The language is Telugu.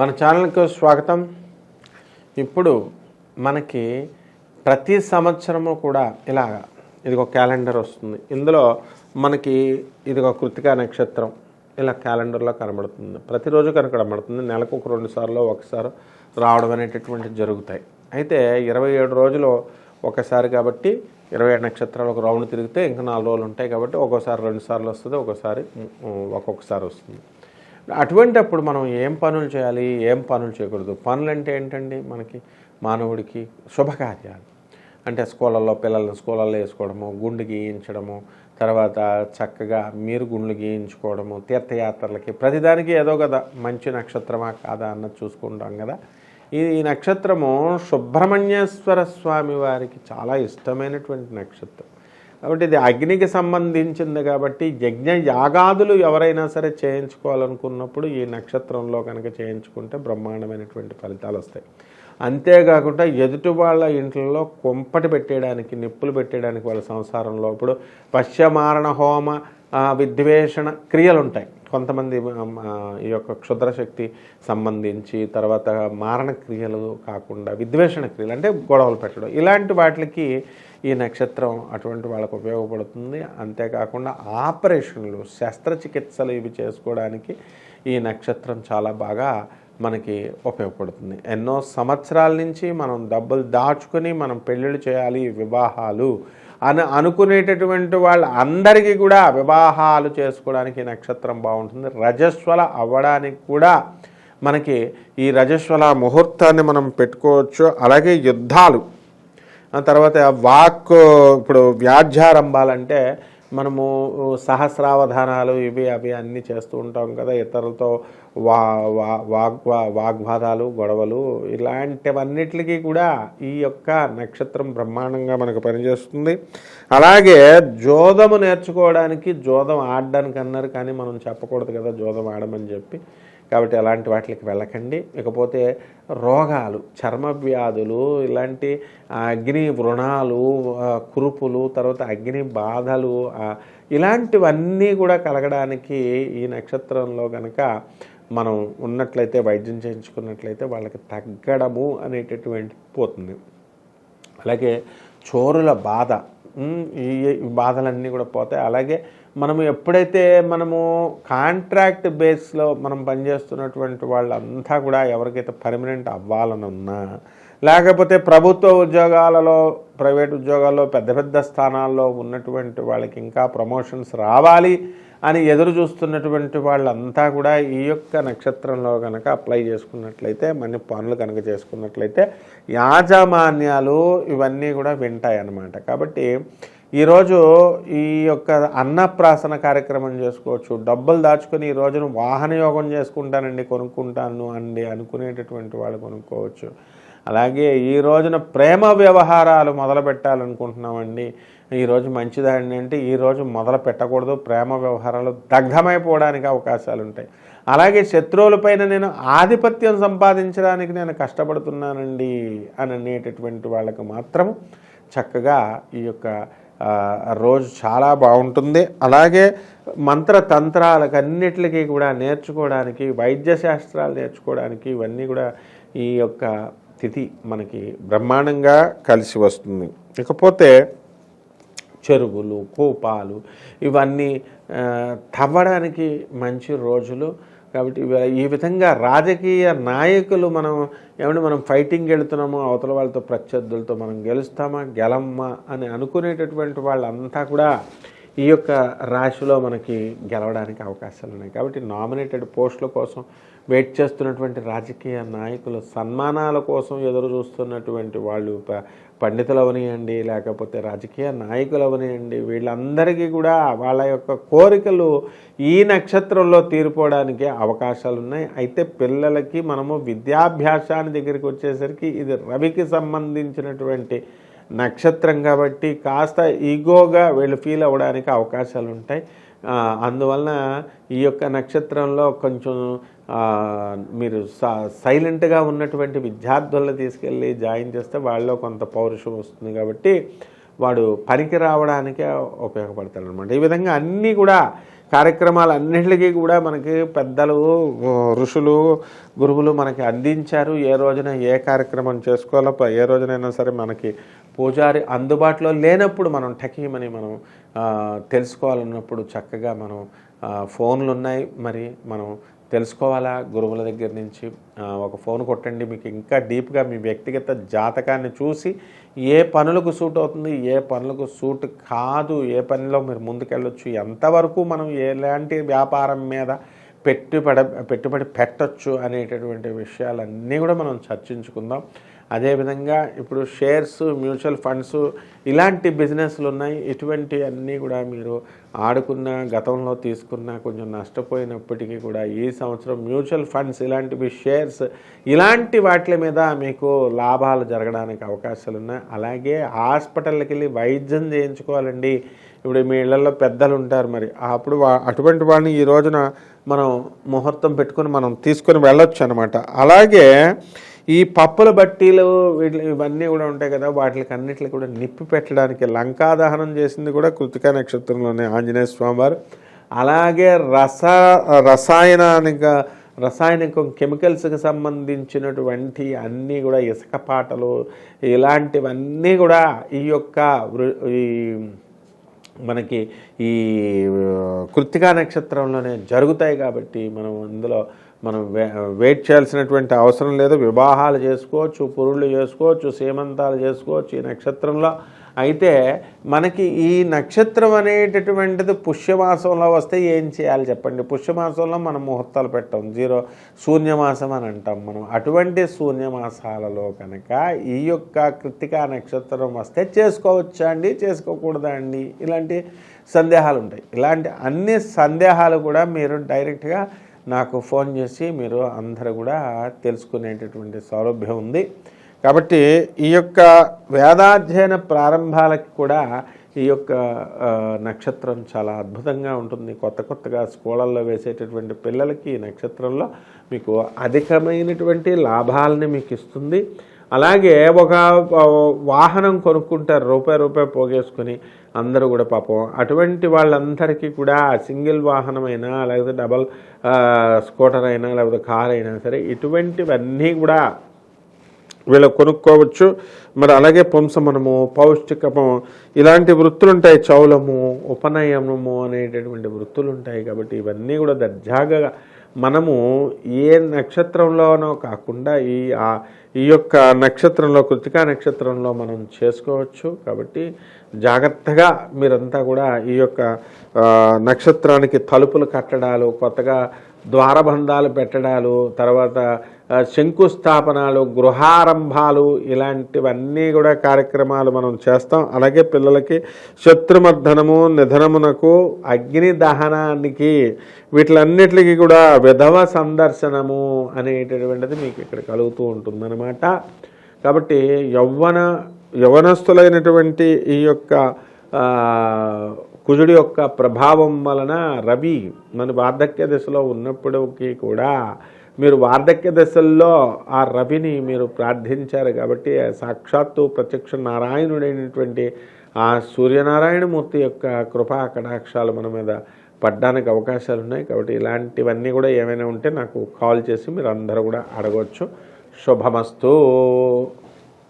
మన ఛానల్కు స్వాగతం. ఇప్పుడు మనకి ప్రతి సంవత్సరము కూడా ఇలా ఇది ఒక క్యాలెండర్ వస్తుంది. ఇందులో మనకి ఇది ఒక కృతికా నక్షత్రం ఇలా క్యాలెండర్లో కనబడుతుంది. ప్రతిరోజు కనుక కనబడుతుంది. నెలకు ఒక రెండు సార్లు ఒకసారి రావడం అనేటటువంటి జరుగుతాయి. అయితే ఇరవై ఏడు రోజులు ఒకసారి కాబట్టి ఇరవై ఏడు నక్షత్రాలు ఒక రౌండ్ తిరిగితే ఇంకా నాలుగు రోజులు ఉంటాయి కాబట్టి ఒక్కోసారి రెండు సార్లు వస్తుంది ఒక్కోసారి ఒక్కొక్కసారి వస్తుంది. అటువంటి అప్పుడు మనం ఏం పనులు చేయాలి ఏం పనులు చేయకూడదు? పనులు అంటే ఏంటండి? మనకి మానవుడికి శుభకార్యాలు. అంటే స్కూళ్ళల్లో పిల్లల్ని స్కూళ్ళల్లో వేసుకోవడము గుండు గీయించడము తర్వాత చక్కగా మీరు గుండ్లు గీయించుకోవడము తీర్థయాత్రలకి ప్రతిదానికి ఏదో కదా మంచి నక్షత్రమా కాదా అన్నది చూసుకుంటాం కదా. ఈ ఈ నక్షత్రము సుబ్రహ్మణ్యేశ్వర స్వామి వారికి చాలా ఇష్టమైనటువంటి నక్షత్రం. కాబట్టి ఇది అగ్నికి సంబంధించింది కాబట్టి యజ్ఞ యాగాదులు ఎవరైనా సరే చేయించుకోవాలనుకున్నప్పుడు ఈ నక్షత్రంలో కనుక చేయించుకుంటే బ్రహ్మాండమైనటువంటి ఫలితాలు వస్తాయి. అంతేకాకుండా ఎదుటి వాళ్ళ ఇంట్లో కొంపటి పెట్టేయడానికి నిప్పులు పెట్టేయడానికి వాళ్ళ సంసారంలో ఇప్పుడు పశ్చమారణ హోమ విద్వేషణ క్రియలు ఉంటాయి. కొంతమంది ఈ యొక్క క్షుద్రశక్తి సంబంధించి తర్వాత మారణ క్రియలు కాకుండా విద్వేషణ క్రియలు అంటే గొడవలు పెట్టడం. ఇలాంటి వాటికి ఈ నక్షత్రం అటువంటి వాళ్ళకు ఉపయోగపడుతుంది. అంతేకాకుండా ఆపరేషన్లు శస్త్రచికిత్సలు ఇవి చేసుకోవడానికి ఈ నక్షత్రం చాలా బాగా మనకి ఉపయోగపడుతుంది. ఎన్నో సంవత్సరాల నుంచి మనం డబ్బులు దాచుకొని మనం పెళ్ళిళ్ళు చేయాలి వివాహాలు అని అనుకునేటటువంటి వాళ్ళందరికీ కూడా వివాహాలు చేసుకోవడానికి ఈ నక్షత్రం బాగుంటుంది. రజస్వల అవ్వడానికి కూడా మనకి ఈ రజస్వల ముహూర్తాన్ని మనం పెట్టుకోవచ్చు. అలాగే యుద్ధాలు తర్వాత వాక్ ఇప్పుడు వ్యాధ్యారంభాలంటే మనము సహస్రావధానాలు ఇవి అవి అన్నీ చేస్తూ ఉంటాం కదా ఇతరులతో వా వా వాగ్ వాగ్వాదాలు గొడవలు ఇలాంటివన్నిటికీ కూడా ఈ యొక్క నక్షత్రం బ్రహ్మాండంగా మనకు పనిచేస్తుంది. అలాగే జోదము నేర్చుకోవడానికి జోదం ఆడడానికి అన్నారు కానీ మనం చెప్పకూడదు కదా జోదం ఆడమని చెప్పి. కాబట్టి అలాంటి వాటికి వెళ్ళకండి. ఇకపోతే రోగాలు చర్మ వ్యాధులు ఇలాంటి అగ్ని వృణాలు కురుపులు తర్వాత అగ్ని బాధలు ఇలాంటివన్నీ కూడా కలగడానికి ఈ నక్షత్రంలో కనుక మనం ఉన్నట్లయితే వైద్యం చేయించుకున్నట్లయితే వాళ్ళకి తగ్గడము అనేటటువంటి పోతుంది. అలాగే చోరుల బాధ ఈ ఈ బాధలన్నీ కూడా పోతాయి. అలాగే మనము ఎప్పుడైతే మనము కాంట్రాక్ట్ బేస్లో మనం పనిచేస్తున్నటువంటి వాళ్ళంతా కూడా ఎవరికైతే పర్మనెంట్ అవ్వాలని ఉన్నా లేకపోతే ప్రభుత్వ ఉద్యోగాలలో ప్రైవేట్ ఉద్యోగాల్లో పెద్ద పెద్ద స్థానాల్లో ఉన్నటువంటి వాళ్ళకి ఇంకా ప్రమోషన్స్ రావాలి అని ఎదురు చూస్తున్నటువంటి వాళ్ళంతా కూడా ఈ యొక్క నక్షత్రంలో కనుక అప్లై చేసుకున్నట్లయితే మన పనులు కనుక చేసుకున్నట్లయితే యాజమాన్యాలు ఇవన్నీ కూడా వింటాయి అన్నమాట కాబట్టి ఈరోజు ఈ యొక్క అన్నప్రాసన కార్యక్రమం చేసుకోవచ్చు. డబ్బులు దాచుకొని ఈ రోజున వాహన యోగం చేసుకుంటానండి కొనుక్కుంటాను అండి అనుకునేటటువంటి వాళ్ళు కొనుక్కోవచ్చు. అలాగే ఈ రోజున ప్రేమ వ్యవహారాలు మొదలు పెట్టాలనుకుంటున్నామండి. ఈరోజు మంచిదండి అంటే ఈ రోజు మొదలు పెట్టకూడదు. ప్రేమ వ్యవహారాలు దగ్ధమైపోవడానికి అవకాశాలు ఉంటాయి అలాగే శత్రువులపైన నేను ఆధిపత్యం సంపాదించడానికి నేను కష్టపడుతున్నానండి అని అనేటటువంటి వాళ్ళకు మాత్రం చక్కగా ఈ యొక్క రోజు చాలా బాగుంటుంది. అలాగే మంత్ర తంత్రాలకు అన్నిటికీ కూడా నేర్చుకోవడానికి వైద్య శాస్త్రాలు నేర్చుకోవడానికి ఇవన్నీ కూడా ఈ యొక్క తిథి మనకి బ్రహ్మాండంగా కలిసి వస్తుంది. ఇకపోతే చెరువులు కూపాలు ఇవన్నీ తవ్వడానికి మంచి రోజులు. కాబట్టి ఈ విధంగా రాజకీయ నాయకులు మనం ఏమంటే మనం ఫైటింగ్ వెళుతున్నామో అవతల వాళ్ళతో ప్రత్యర్థులతో మనం గెలుస్తామా గెలమ్మా అని అనుకునేటటువంటి వాళ్ళంతా కూడా ఈ యొక్క రాశిలో మనకి గెలవడానికి అవకాశాలు ఉన్నాయి. కాబట్టి నామినేటెడ్ పోస్టుల కోసం వెయిట్ చేస్తున్నటువంటి రాజకీయ నాయకులు సన్మానాల కోసం ఎదురు చూస్తున్నటువంటి వాళ్ళు పండితులు అవనియండి లేకపోతే రాజకీయ నాయకులు అవనియండి వీళ్ళందరికీ కూడా వాళ్ళ యొక్క కోరికలు ఈ నక్షత్రంలో తీరిపోవడానికి అవకాశాలు ఉన్నాయి. అయితే పిల్లలకి మనము విద్యాభ్యాసాన్ని దగ్గరికి వచ్చేసరికి ఇది రవికి సంబంధించినటువంటి నక్షత్రం కాబట్టి కాస్త ఈగోగా వీళ్ళు ఫీల్ అవ్వడానికి అవకాశాలు ఉంటాయి అందువలన ఈ యొక్క నక్షత్రంలో కొంచెం మీరు స- సైలెంట్గా ఉన్నటువంటి విద్యార్థులను తీసుకెళ్ళి జాయిన్ చేస్తే వాళ్ళలో కొంత పౌరుషం వస్తుంది కాబట్టి వాడు పనికి రావడానికే ఉపయోగపడతాడు అనమాట ఈ విధంగా అన్నీ కూడా కార్యక్రమాలు అన్నింటికి కూడా మనకి పెద్దలు ఋషులు గురువులు మనకి అందించారు. ఏ రోజున ఏ కార్యక్రమం చేసుకోవాలో ఏ రోజునైనా సరే మనకి పూజారి అందుబాటులో లేనప్పుడు మనం టకీమని మనం తెలుసుకోవాలన్నప్పుడు చక్కగా మనం ఫోన్లు ఉన్నాయి మరి మనం తెలుసుకోవాలా? గురువుల దగ్గర నుంచి ఒక ఫోన్ కొట్టండి. మీకు ఇంకా డీప్గా మీ వ్యక్తిగత జాతకాన్ని చూసి ఏ పనులకు సూట్ అవుతుంది ఏ పనులకు సూట్ కాదు ఏ పనిలో మీరు ముందుకెళ్ళొచ్చు ఎంతవరకు మనం ఎలాంటి వ్యాపారం మీద పెట్టుబడి పెట్టుబడి పెట్టొచ్చు అనేటటువంటి విషయాలన్నీ కూడా మనం చర్చించుకుందాం. అదేవిధంగా ఇప్పుడు షేర్స్ మ్యూచువల్ ఫండ్స్ ఇలాంటి బిజినెస్లు ఉన్నాయి. ఇటువంటి అన్నీ కూడా మీరు ఆడుకున్న గతంలో తీసుకున్న కొంచెం నష్టపోయినప్పటికీ కూడా ఈ సంవత్సరం మ్యూచువల్ ఫండ్స్ ఇలాంటివి షేర్స్ ఇలాంటి వాటి మీద మీకు లాభాలు జరగడానికి అవకాశాలు ఉన్నాయి. అలాగే హాస్పిటల్కి వెళ్ళి వైద్యం చేయించుకోవాలండి. ఇప్పుడు మీ ఇళ్ళలో పెద్దలు ఉంటారు మరి. అప్పుడు వా- అటువంటి వాడిని ఈ రోజున మనం ముహూర్తం పెట్టుకొని మనం తీసుకొని వెళ్ళొచ్చు అనమాట అలాగే ఈ పప్పుల బట్టీలు వీటి ఇవన్నీ కూడా ఉంటాయి కదా వాటికి అన్నిటికి కూడా నిప్పి పెట్టడానికి లంకా దహనం చేసింది కూడా కృతికా నక్షత్రంలోనే ఆంజనేయ స్వామి వారు. అలాగే రస రసాయనానిక రసాయనికం కెమికల్స్కి సంబంధించినటువంటి అన్నీ కూడా ఇసుక పాటలు ఇలాంటివన్నీ కూడా ఈ యొక్క వృ- ఈ మనకి ఈ కృత్తికా నక్షత్రంలోనే జరుగుతాయి కాబట్టి మనం అందులో మనం వెయిట్ చేయాల్సినటువంటి అవసరం లేదు. వివాహాలు చేసుకోవచ్చు పురుళ్ళు చేసుకోవచ్చు సీమంతాలు చేసుకోవచ్చు ఈ నక్షత్రంలో. అయితే మనకి ఈ నక్షత్రం అనేటటువంటిది పుష్యమాసంలో వస్తే ఏం చేయాలి చెప్పండి? పుష్యమాసంలో మనం ముహూర్తాలు పెట్టాం. జీరో శూన్యమాసం అని అంటాం మనం. అటువంటి శూన్యమాసాలలో కనుక ఈ యొక్క కృతికా నక్షత్రం వస్తే చేసుకోవచ్చా అండి? చేసుకోకూడదా అండి? ఇలాంటి సందేహాలు ఉంటాయి. ఇలాంటి అన్ని సందేహాలు కూడా మీరు డైరెక్ట్గా నాకు ఫోన్ చేసి మీరు అందరూ కూడా తెలుసుకునేటటువంటి సౌలభ్యం ఉంది. కాబట్టి ఈ యొక్క వేదాధ్యయన ప్రారంభాలకి కూడా ఈ యొక్క నక్షత్రం చాలా అద్భుతంగా ఉంటుంది. కొత్త కొత్తగా స్కూళ్ళల్లో వేసేటటువంటి పిల్లలకి ఈ నక్షత్రంలో మీకు అధికమైనటువంటి లాభాలని మీకు ఇస్తుంది. అలాగే ఒక వాహనం కొనుక్కుంటారు రూపాయి రూపాయి పోగేసుకొని అందరూ కూడా పాపం. అటువంటి వాళ్ళందరికీ కూడా సింగిల్ వాహనమైనా లేకపోతే డబల్ స్కూటర్ అయినా లేకపోతే కార్ అయినా సరే ఇటువంటివన్నీ కూడా వీళ్ళు కొనుక్కోవచ్చు. మరి అలాగే పుంసమనము పౌష్టికము ఇలాంటి వృత్తులు ఉంటాయి చౌలము ఉపనయనము అనేటటువంటి వృత్తులు ఉంటాయి కాబట్టి ఇవన్నీ కూడా దర్జాగా మనము ఏ నక్షత్రంలోనో కాకుండా ఈ ఈ యొక్క నక్షత్రంలో కృతికా నక్షత్రంలో మనం చేసుకోవచ్చు. కాబట్టి జాగ్రత్తగా మీరంతా కూడా ఈ యొక్క నక్షత్రానికి తలుపులు కట్టడాలు కొత్తగా ద్వారబంధాలు పెట్టడాలు తర్వాత శంకుస్థాపనలు గృహారంభాలు ఇలాంటివన్నీ కూడా కార్యక్రమాలు మనం చేస్తాం. అలాగే పిల్లలకి శత్రుమర్ధనము నిధనమునకు అగ్ని దహనానికి వీటిలన్నిటికీ కూడా విధవ సందర్శనము అనేటటువంటిది మీకు ఇక్కడ కలుగుతూ ఉంటుందన్నమాట. కాబట్టి యవ్వన యవనస్తులైనటువంటి ఈ యొక్క కుజుడి యొక్క ప్రభావం వలన రవి మన వార్ధక్య దశలో ఉన్నప్పటికీ కూడా మీరు వార్ధక్య దశల్లో ఆ రవిని మీరు ప్రార్థించారు కాబట్టి సాక్షాత్తు ప్రత్యక్ష నారాయణుడైనటువంటి ఆ సూర్యనారాయణమూర్తి యొక్క కృపా కటాక్షాలు మన మీద పడ్డానికి అవకాశాలు ఉన్నాయి కాబట్టి ఇలాంటివన్నీ కూడా ఏమైనా ఉంటే నాకు కాల్ చేసి మీరు అందరూ కూడా అడగవచ్చు శుభమస్తు.